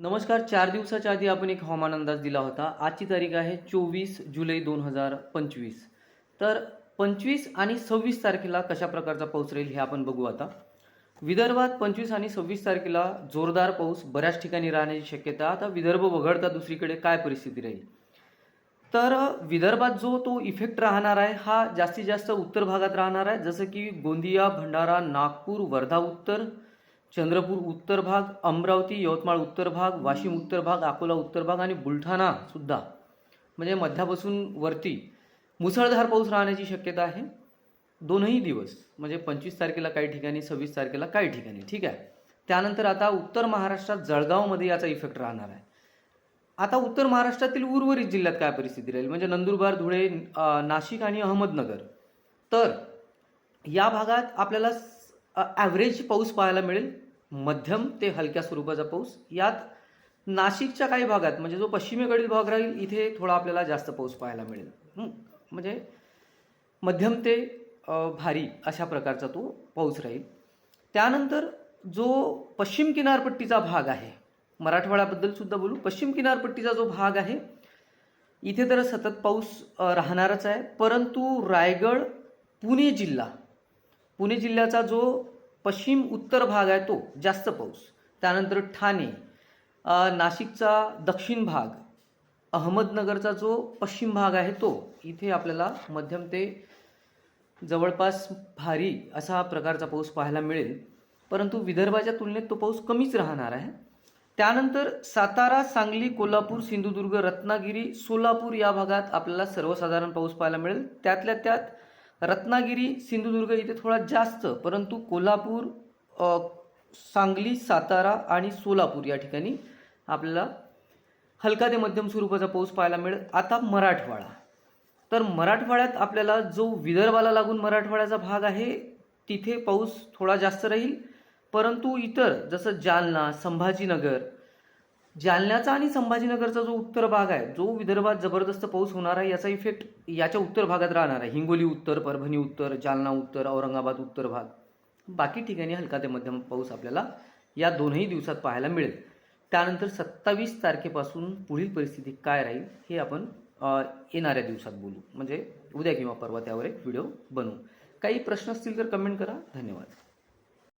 नमस्कार चार दिवसाच्या आधी आपण एक हवामान अंदाज दिला होता. आजची तारीख आहे चोवीस जुलै दोन हजार पंचवीस. तर पंचवीस आणि सव्वीस तारखेला कशा प्रकारचा पाऊस राहील हे आपण बघू आता. विदर्भात पंचवीस आणि सव्वीस तारखेला जोरदार पाऊस बऱ्याच ठिकाणी राहण्याची शक्यता. आता विदर्भ वगळता दुसरीकडे काय परिस्थिती राहील? तर विदर्भात जो तो इफेक्ट राहणार आहे हा जास्तीत जास्त उत्तर भागात राहणार आहे. जसं की गोंदिया भंडारा नागपूर वर्धा उत्तर चंद्रपूर उत्तर भाग अमरावती यवतमाळ उत्तर भाग वाशिम उत्तर भाग अकोला उत्तर भाग आणि बुलढाणा सुद्धा. म्हणजे मध्यापासून वरती मुसळधार पाऊस राहण्याची शक्यता आहे. दोनही दिवस म्हणजे पंचवीस तारखेला काही ठिकाणी सव्वीस तारखेला काही ठिकाणी ठीक आहे? त्यानंतर आता उत्तर महाराष्ट्रात जळगावमध्ये याचा इफेक्ट राहणार आहे. आता उत्तर महाराष्ट्रातील उर्वरित जिल्ह्यात काय परिस्थिती राहील? म्हणजे नंदुरबार धुळे नाशिक आणि अहमदनगर. तर या भागात आपल्याला ॲव्हरेज पाऊस पाहायला मिळेल. मध्यम ते हलक्या स्वरूपाचा पाऊस. यात नाशिकच्या काही भागात म्हणजे जो पश्चिमेकडील भाग राहील इथे थोडा आपल्याला जास्त पाऊस पाहायला मिळेल. म्हणजे मध्यम ते भारी अशा प्रकारचा तो पाऊस राहील. त्यानंतर जो पश्चिम किनारपट्टीचा भाग आहे मराठवाड्याबद्दल सुद्धा बोलू. पश्चिम किनारपट्टीचा जो भाग आहे इथे तर सतत पाऊस राहणारच आहे. परंतु रायगड पुणे जिल्हा पुणे जिल्ह्याचा जो पश्चिम उत्तर भाग आहे तो जास्त पाऊस. त्यानंतर ठाणे नाशिकचा दक्षिण भाग अहमदनगरचा जो पश्चिम भाग आहे तो इथे आपल्याला मध्यम ते जवळपास भारी असा प्रकारचा पाऊस पाहायला मिळेल. परंतु विदर्भाच्या तुलनेत तो पाऊस कमीच राहणार आहे. त्यानंतर सातारा सांगली कोल्हापूर सिंधुदुर्ग रत्नागिरी सोलापूर या भागात आपल्याला सर्वसाधारण पाऊस पाहायला मिळेल. त्यातल्या त्यात रत्नागिरी सिंधुदुर्ग इथे थोडा जास्त परंतु कोल्हापूर सांगली सातारा आणि सोलापूर या ठिकाणी आपल्याला हलका ते मध्यम स्वरूपाचा पाऊस पाहायला मिळेल. आता मराठवाडा. तर मराठवाड्यात आपल्याला जो विदर्भाला लागून मराठवाड्याचा भाग आहे तिथे पाऊस थोडा जास्त राहील. परंतु इतर जसं जालना संभाजीनगर जालन्याचा आणि संभाजीनगरचा जो उत्तर भाग आहे जो विदर्भात जबरदस्त पाऊस होणार आहे याचा इफेक्ट याच्या उत्तर भागात राहणार आहे. हिंगोली उत्तर परभणी उत्तर जालना उत्तर औरंगाबाद उत्तर भाग. बाकी ठिकाणी हलका ते मध्यम पाऊस आपल्याला या दोनही दिवसात पाहायला मिळेल. त्यानंतर सत्तावीस तारखेपासून पुढील परिस्थिती काय राहील हे आपण येणाऱ्या दिवसात बोलू. म्हणजे उद्या किंवा परवा त्यावर एक व्हिडिओ बनवू. काही प्रश्न असतील तर कमेंट करा. धन्यवाद.